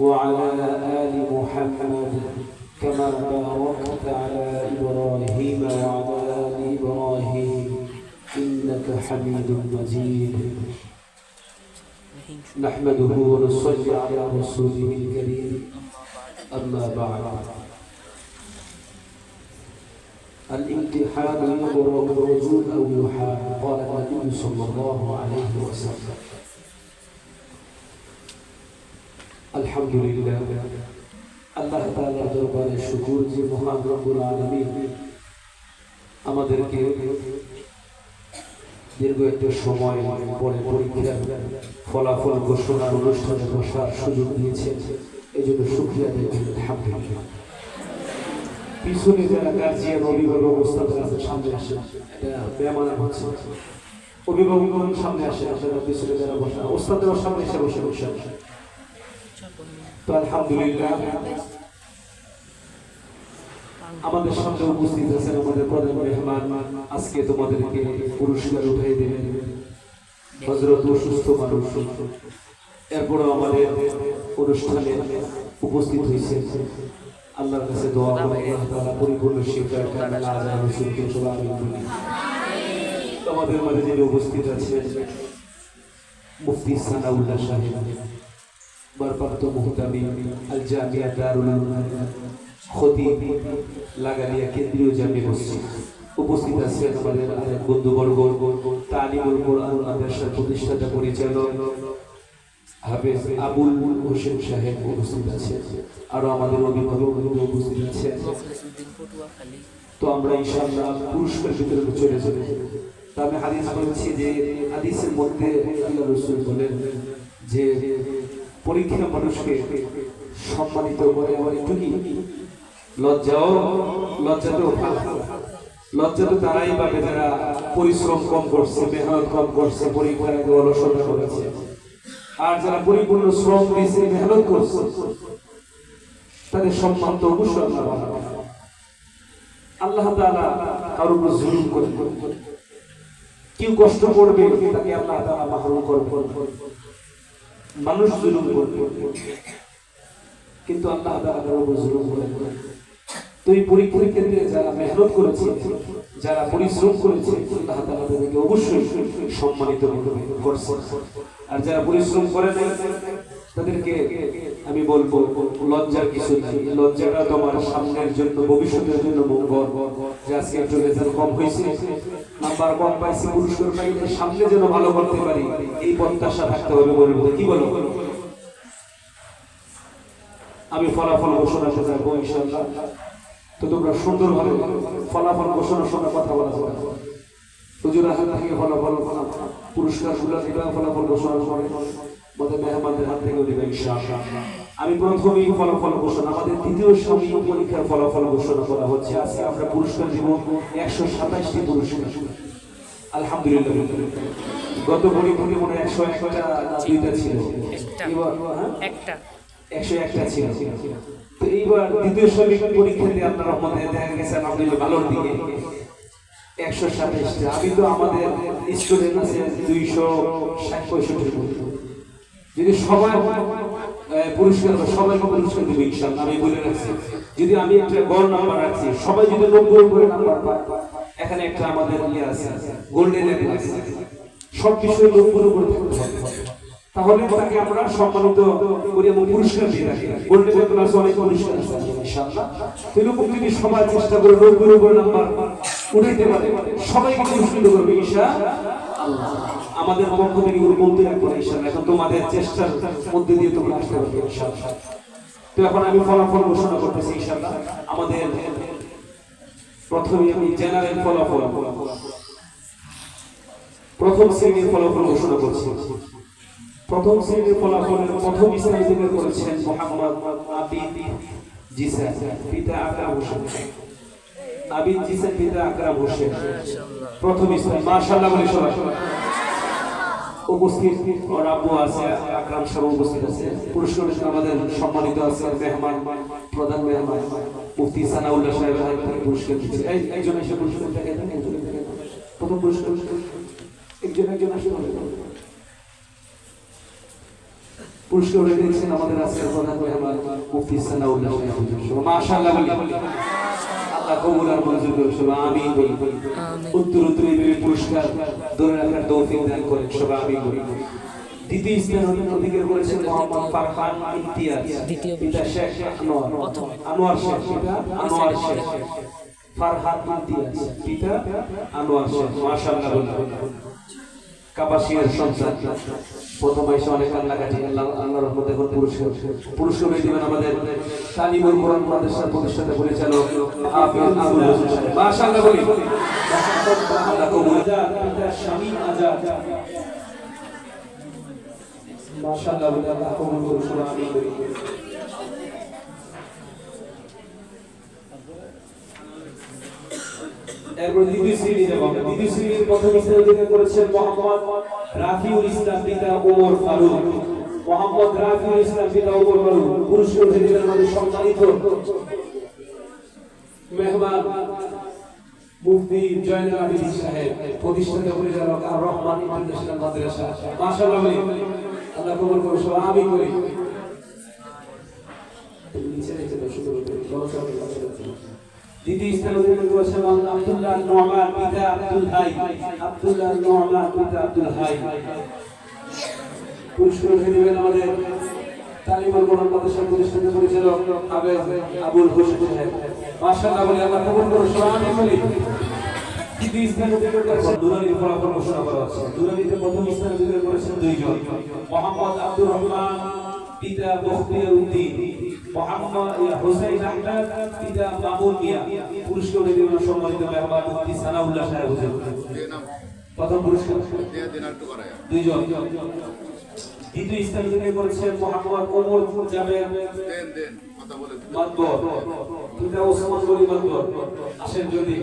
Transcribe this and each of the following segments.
وعلى آل محمد كما باركت على إبراهيم وعلى آل إبراهيم إنك حميد مجيد. نحمده ونصلي على رسوله الكريم. أما بعد. الامتحان يبرأ الرجول أو يحال قال النبي صلى الله عليه وسلم. আলহামদুলিল্লাহ। আল্লাহ তাআলা দরবারে শুকুর যে মহান রব্বুল আলামিন আমাদেরকে দীর্ঘ একটা সময় পরে পরীক্ষার ফলাফল ঘোষণার অনুষ্ঠানে বসার সুযোগ দিয়েছেন। এই জন্য সুক্রিয়া আলহামদুলিল্লাহ। পিছনে যারা গার্জিয়ান অভিভাবক অবস্থাতে আছে, সামনে আসে এটা বেমানা হচ্ছে। অভিভাবকগণ সামনে আসে আপনারা পিছনে যারা বসা। ওস্তাদের সামনে এসে বসে বসে আমাদের সামনে উপস্থিত আছেন আমাদের প্রধান মেহমান। আজকে তোমাদেরকে পুরস্কার উঠাই দেবেন। হজরত অসুস্থ মানুষ। এরপরও আমাদের অনুষ্ঠানে উপস্থিত হয়েছে আল্লাহর কাছে দোয়া করে, আল্লাহ তাআলা পরিপূর্ণ শিক্ষা কামেল আজা রসুলকে সবাই বলি আমাদের মাঝে যিনি উপস্থিত আছেন, মুফতি সানাউল্লাহ সাহেব। বরপাক্ত মুহতামি আল জামিয়া দারুল খতিব লাগালিয়া কেন্দ্রীয় জামি মসজিদ উপস্থিত আছেন আমাদের আরেক বন্ধুবর্গ তালিমুল কোরআন মাদ্রাসার প্রতিষ্ঠাতা পরিচালক, হাফেজ আবুল হোসেন সাহেব উপস্থিত আছেন। আরও আমাদের অভিভাবক উপস্থিত আছেন। তো আমরা ইনশাআল্লাহ পুরস্কার বিতরণে চলে যাব। তো আমি হাদিস বলছি যে, হাদিসের মধ্যে আল্লাহ রসুল বলেন যে পরীক্ষা মানুষকে সম্মানিত করে আবার একটু লজ্জাও লজ্জা তো লজ্জা তো তারাই পাবে যারা পরিশ্রম কম করছে, মেহনত কম করছে, পরীক্ষার অলসতা করেছে। আর যারা পরিপূর্ণ শ্রম দিয়েছে মেহনত করছে, তাদের সম্মান তো অবশ্যই আল্লাহ। আল্লাহ তাআলা কারোর উপর জুলুম করবে কেউ কষ্ট করবে, তাকে আল্লাহ তাআলা মাহরুম করবে মানুষ জুলুম করবে। কিন্তু আল্লাহ উপর জুলুম করবে তো এই পরীক্ষার ক্ষেত্রে যারা মেহনত করেছে, যারা পরিশ্রম করেছে, আল্লাহ তাআলা তাদেরকে অবশ্যই সম্মানিত করছে। আর যারা পরিশ্রম করে নাই, তাদেরকে আমি বলব, লজ্জার কিছু নাই। লজ্জাটা তোমার সামনের জন্য, ভবিষ্যতের জন্য মঙ্গল। যে আজকে একটু রেজাল্ট কম হয়েছে নাম্বার কম পাইছি পুরস্কার পাইলে সামনে যেন ভালো করতে পারি, এই প্রত্যাশা থাকতে হবে বলব কি বলো? আমি ফলাফল ঘোষণা করতে যাব, ইনশাআল্লাহ। তো তোমরা সুন্দরভাবে ফলাফল ঘোষণার সময় কথা বলা যাবে। হুজুর হাত থেকে ফলাফল পুরস্কারগুলো দিবা, ফলাফল ঘোষণার পরে আমাদের মেহমানদের হাত থেকে দিবে, ইনশাআল্লাহ। আমি প্রথমেই ফলাফল ঘোষণা আমাদের দ্বিতীয় স্বামী পরীক্ষার ফলাফল ঘোষণা করা হচ্ছে। আজকে আমরা পুরস্কার দিব একশো সাতাশটি পুরস্কার। আলহামদুলিল্লাহ। গত পরীক্ষাতে মনে একশো একটা দুইটা ছিল। একটা। হ্যাঁ? একশো একটা ছিল। তো এইবার দ্বিতীয় শ্রমিক পরীক্ষাতে আপনার রহমতে দেখা গেছে আলহামদুলিল্লাহ ভালোর দিকে। একশো সাতাইশটা আমি তো আমাদের স্টুডেন্ট আছে দুইশো ষাট পঁয়ষট্টি যদি সবাই পুরস্কার সবাইকে পুরস্কার দেবো ইনশাল্লাহ আমি বলে রাখছি। যদি আমি একটা গড় নাম্বার রাখছি, সবাই যদি নব্বই করে নাম্বার পায়, এখানে একটা আমাদের ইয়ে আছে গোল্ডেন লেভেল আছে। সব বিষয়ে নব্বই উপরে থাকতে তাহলে তাকে আমরা সম্মানিত করি এবং পুরস্কার দিয়ে থাকি গোল্ডেন লেভেল আছে অনেক পুরস্কার আছে ইনশাআল্লাহ। তো এরকম যদি সবাই চেষ্টা করে নব্বই উপরে নাম্বার উঠাইতে পারে, সবাইকে পুরস্কৃত করবে ঈশা আমাদের পক্ষ থেকে বলতে রাখব না ইনশাআল্লাহ। এখন তোমাদের চেষ্টার মধ্যে দিয়ে তোমরা আসতে পারবে ইনশাআল্লাহ। তো এখন আমি ফলাফল ঘোষণা করতেছি ইনশাআল্লাহ। আমাদের প্রথমে আমি জেনারেল ফলাফল, প্রথম শ্রেণির ফলাফল ঘোষণা করছি। প্রথম শ্রেণির ফলাফলের প্রথম স্থান থেকে করেছেন মোহাম্মদ আবিদ জিসা, পিতা আকরাম হোসেন। আবিদ জিসা, পিতা আকরাম হোসেন। প্রথম স্থান, মাশাআল্লাহ বলি সবাই। উপস্থিত আব্বু আছে আকরাম সাহেব উপস্থিত আছে। পুরস্কার আমাদের সম্মানিত আছে মেহমান, প্রধান মেহমান, মুফতি সানাউল্লাহ সাহেবের হাত থেকে পুরস্কার দিচ্ছে একজন এসে পুরস্কার দেখে একজন প্রথম পুরস্কার। একজন একজন আসে পুরস্কার দিচ্ছেন আমাদের আজকের প্রধান মেহমান, মুফতি সানাউল্লাহ সাহেব। মাশাআল্লাহ বলি। কবুল আর মঞ্জুর করুন সবাই আমিন। বলি উত্তর উত্তর এইভাবে পুরস্কার ধরে রাখার তৌফিক দান করেন সবাই আমিন বলি দ্বিতীয় স্থান অধিকার করেছেন মোহাম্মদ ফারহান ইমতিয়াজ দ্বিতীয় পিতা শেখ আনোয়ার আনোয়ার শেখ পিতা আনোয়ার শেখ। ফারহান ইমতিয়াজ পিতা আনোয়ার শেখ। মাশাআল্লাহ। বলি কাপাসিয়ার সন্তান। প্রথম এসে অনেক কান্নাকাটি আল্লাহ, আল্লাহর মধ্যে এখন পুরস্কার পুরস্কার দিবেন আমাদের তালিমুল কোরআন প্রতিষ্ঠান প্রতিষ্ঠাতা, পরিচালক হাফিজ আবুল হোসেন মাশাআল্লাহ বলি। আল্লাহ কবুল শামীম আজাদ মাশাআল্লাহ আল্লাহ কবুল করুন। আমিন এরপর দ্বিতীয় শ্রেণি দ্বিতীয় শ্রেণির প্রথম করেছেন মোহাম্মদ রাফিউল ইসলাম পিতা ওমর ফারুক। মোহাম্মদ রাফিউল ইসলাম পিতা ওমর ফারুক। সম্মানিত মেহমান মুফতি জয়নুল আবিদিন সাহেব, প্রতিষ্ঠাতা পরিচালক আর রহমান ইন্টারন্যাশনাল মাদ্রাসা। মাশাআল্লাহ আল্লাহ কবুল করুন আমি করি। নিচে নিচে সবাই দ্বিতীয় স্থান অধিকার করেছেন আব্দুল্লাহ আব্দুল্লাহ নোমান আব্দুল হাই। পুরস্কার দেবেন আমাদের তালিমাল কোরআন মাদ্রাসা মাশাআল্লাহ বলে, আল্লাহ কবুল করুন আমি বলি। দ্বিতীয় প্রথম স্থান অধিকার করেছেন দুইজন। মোহাম্মদ আব্দুর রহমান পিতা বখতিয়ার উদ্দিন মোহাম্মদ হোসেন আহমেদ, পিতা মামুন মিয়া, পুরস্কার দেবেন সম্মানিত মেহমান মুফতি সানাউল্লাহ সাহেব হুজুর। প্রথম পুরস্কার। দুইজন। দ্বিতীয় স্থান অধিকার করেছেন মোহাম্মদ ওমর জাবের মাতবর। পিতা ওসমান গনি মাতবর। আসেন যদি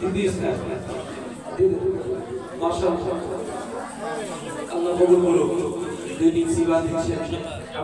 দ্বিতীয় স্থান মাশাআল্লাহ। আল্লাহ কবুল করুক। দৈনিক সেবা দিচ্ছেন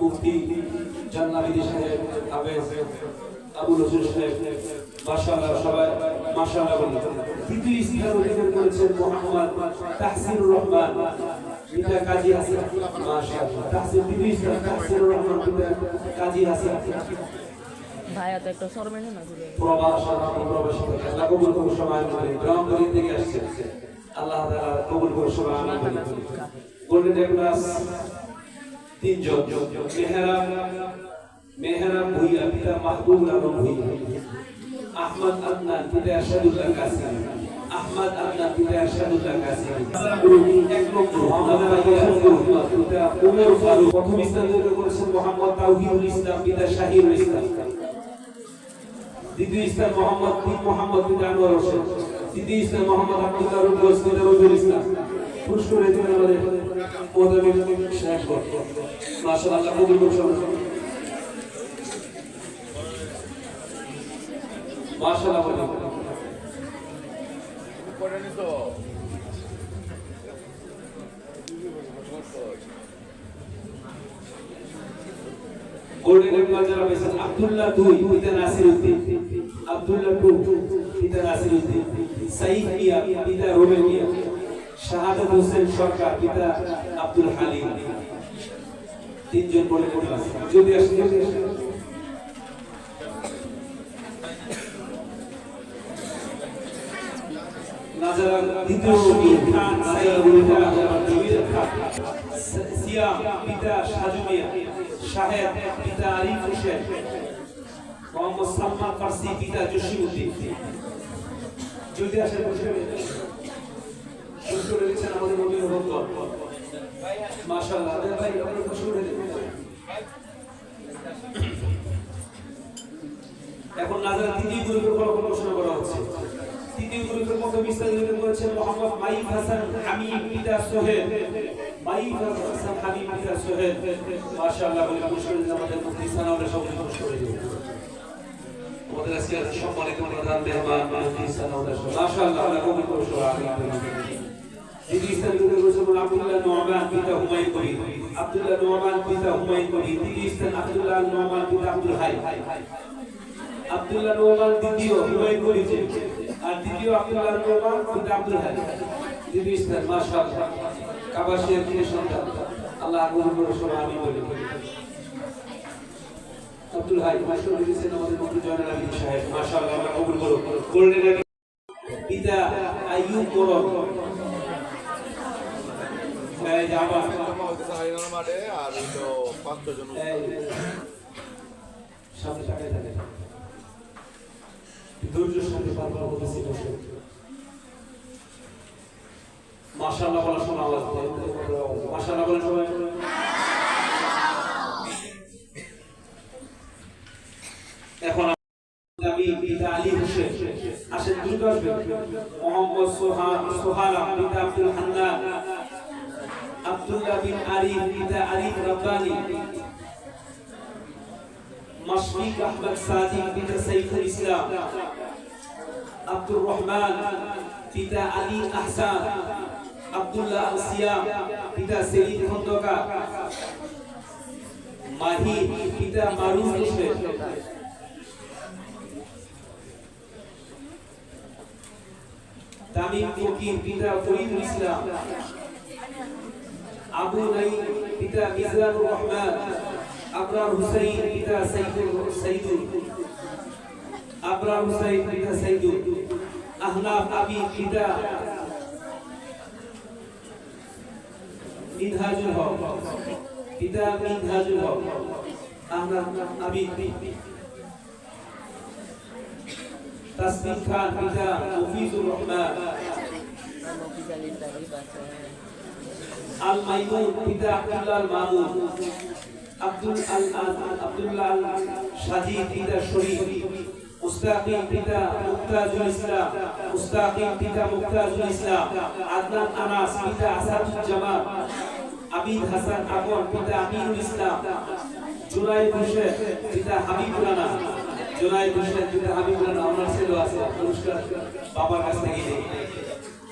মুফতি জান্নাবিদি সাহেব হাফেজ আবুল হোসেন সাহেব মাশাআল্লাহ সবাই মাশাআল্লাহ তৃতীয় স্থান অধিকার করেছেন মোহাম্মদ তাহসিনুর রহমান পিতা কাজী হাসান। মাশাআল্লাহ। তাহসিন তৃতীয় স্থান তাহসিনুর রহমান পিতা কাজী হাসান। ভাইয়া তো একটা সরমেনে না ঘুরে প্রবাস প্রবাস আল্লাহ কবুল করুন সবাই। আমিন থেকে আসছে। আল্লাহ তাআলা কবুল করুন সবাই। পিতা পিতা পিতা পিতা প্রথম স্থান ইসলাম পিতা ইসলাম। দ্বিতীয় স্থান মোহাম্মদ মোহাম্মদ হোসেন। তৃতীয় স্থান মোহাম্মদ ইসলাম। পুরস্কার দিবেন আমাদের মোদামিল শেখ মাশাআল্লাহ কবুল করুন মাশাআল্লাহ বলি গোল্ডেন এম্পায়ার যারা পেয়েছেন আব্দুল্লাহ টু পিতা নাসির উদ্দিন সাইফ মিয়া পিতা রোবেল মিয়া শাহাদাত হোসেন সরকার, পিতা আব্দুল হালিম। তিনজন বলে যদি আসে যদি আসে। নাজারা দ্বিতীয় রবি খান সাইদুল জমির খান। সিয়াম পিতা আরিফ হোসেন। মোহাম্মদ সালমান ফার্সি, পিতা জসিমউদ্দিন। যদি আসে, বসে। খুশি করে দিচ্ছেন আমাদের মন্দির ভক্ত। মাশাআল্লাহ। আরে ভাই, আপনারা খুশি করে দিন এখন নাজারা তৃতীয় গ্রুপের ফলাফল ঘোষণা করা হচ্ছে। তৃতীয় গ্রুপের মধ্যে বিস্তারিত করেছেন মোহাম্মদ মাইক হাসান হামিদ পিতা সোহেল। মাই হাসান হাবিব পিতা সোহেল। মাশাআল্লাহ বলে পুরস্কার আমাদের মুফতি সানাউল্লাহ সবাই পুরস্কার দিন আমাদের আজকে সম্মানিত প্রধান মেহমান মুফতি সানাউল্লাহ মাশাআল্লাহ আল্লাহ কবুল করুন পিতা হুমায়ুন আব্দুল হাই। আব্দুল্লাহ নোমান দ্বিতীয় হুমায়ুন কবির আর দ্বিতীয় আব্দুল্লাহ নোমান পিতা আব্দুল হাই। দিদি ইসলাম মাশাআল্লাহ কাবাসিয়ার কি সন্তান। আল্লাহ কবুল করুন সবাই আমি বলি। আব্দুল হাই মাস্টার দিয়েছেন আমাদের মুফতি জয়নাল আবিদ সাহেব। মাশাআল্লাহ, আল্লাহ কবুল করুন গোল্ডেন পিতা আইয়ুব করম এই যে আবার হারিয়ানার মাঠে আর হইল পাঁচশো সামনে থাকে। ধৈর্যের সাথে বারবার বলতেছি বসে মাশাআল্লাহ বলা শোনা আওয়াজ মাশাআল্লাহ বলে সবাই। এখন আমি পিতা আলী হোসেন। আসেন দ্রুত আসবেন মোহাম্মদ সোহা সোহারা পিতা আব্দুল হান্নান। আব্দুল্লাহ বিন আরিফ পিতা আরিফ রব্বানি মাশফিক আহমদ সাদিক পিতা সাইফুল ইসলাম আব্দুর রহমান পিতা আলী আহসান আব্দুল্লাহ আল সিয়াম পিতা সেলিম খন্দকার মাহি পিতা মারুফ হোসেন তামিম ফকির পিতা ফরিদুল ইসলাম আবু নাইম পিতা মিজানুর রহমান, আবরার হুসাইন পিতা সাইদুল সাইদুল, আবরার হুসাইন পিতা সাইদুল, আহনাফ আবি পিতা মিনহাজুল হক, পিতা মিনহাজুল হক, আহনাফ আবি তাসবিহ খান পিতা মুফিজুর রহমান। আলী মাইমুন, পিতা আব্দুল্লাহ মামুন, আব্দুল আল আব্দুল্লাহ আল সাজি, পিতা শরীফ, মুস্তাকিম, পিতা মুক্তাজুল ইসলাম, মুস্তাকিম, পিতা মুক্তাজুল ইসলাম, আদনান আনাস, পিতা আসাদুল আবিদ হাসান আকন পিতা আমিনুল ইসলাম জুনাইদ হোসেন, পিতা হাবিব রানা জুনাইদ হোসেন, পিতা হাবিব রানা ওনার ছেলে আছে পুরস্কার বাবার কাছ থেকে।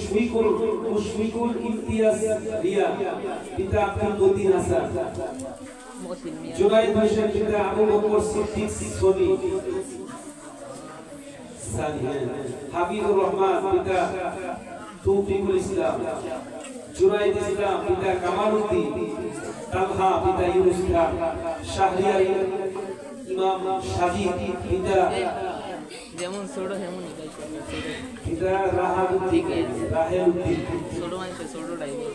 মুশফিকুল মুশফিকুল ইমতিয়াজ রিয়া পিতা আব্দুল মতিন হাসান। জুনাইদ হোসেন পিতা আবু বকর সিদ্দিক সনি। সানি হাবিবুর রহমান পিতা তৌফিকুল ইসলাম। জুনাইদ ইসলাম পিতা কামালউদ্দিন তালহা পিতা ইউনুস খান। শাহরিয়ার ইমাম সাজিদ পিতা যেমন ছোট তেমনই গাইছে ছোট পিতা রাহাবুদ্দিন রাহেউদ্দিন। ছোট মানুষের ছোটটাই বল।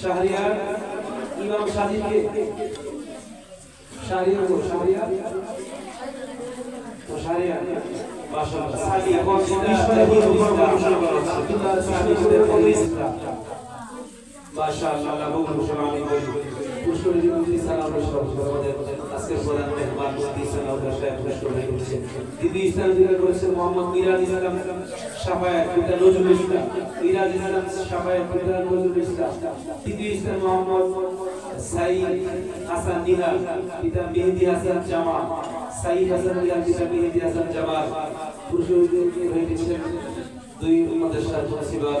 শাহরিয়ার ইমাম মাশাআল্লাহ। সালাম আমাদের আজকের প্রধান মেহমান মুফতি সালাম রাসূল সাহেব ভাই করেছেন দিদি ইসলাম দিকে করেছেন, মোহাম্মদ মিরাজ ইসলাম সাফায়াত পিতা নজরুল ইসলাম। মিরাজ ইসলাম সাফায়াত পিতা নজরুল ইসলাম। দিদি ইসলাম, মোহাম্মদ সাইদ হাসান নিহাল পিতা মেহেদি হাসান জামা সাইদ হাসান নিহাল পিতা মেহেদি হাসান জামাল। পুরুষ হয়ে গেছেন দুই মাদ্রাসার প্রিন্সিপাল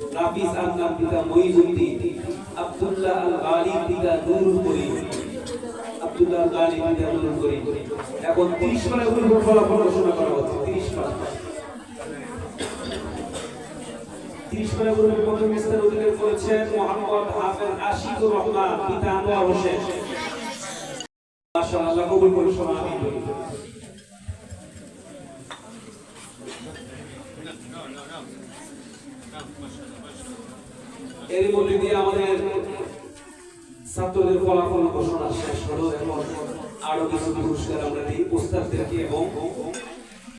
রাফিজ আদনান পিতা মঈজুদ্দিন আব্দুল্লাহ আল গালি পিতা নুরুল করিম, আব্দুল্লাহ আল গালি পিতা নুরুল করিম। এখন 30 সালে পূর্ব ফলাফল ঘোষণা করা হচ্ছে 30 সাল 30 সালে পূর্বে প্রথম স্থান অধিকার করেছেন মাশাআল্লাহ, কবুল করুন আমিন এর মধ্যে দিয়ে আমাদের ছাত্রদের ফলাফল ঘোষণা শেষ হলো এবং আরও কিছু পুরস্কার আমরা দিই উস্তাদদেরকে এবং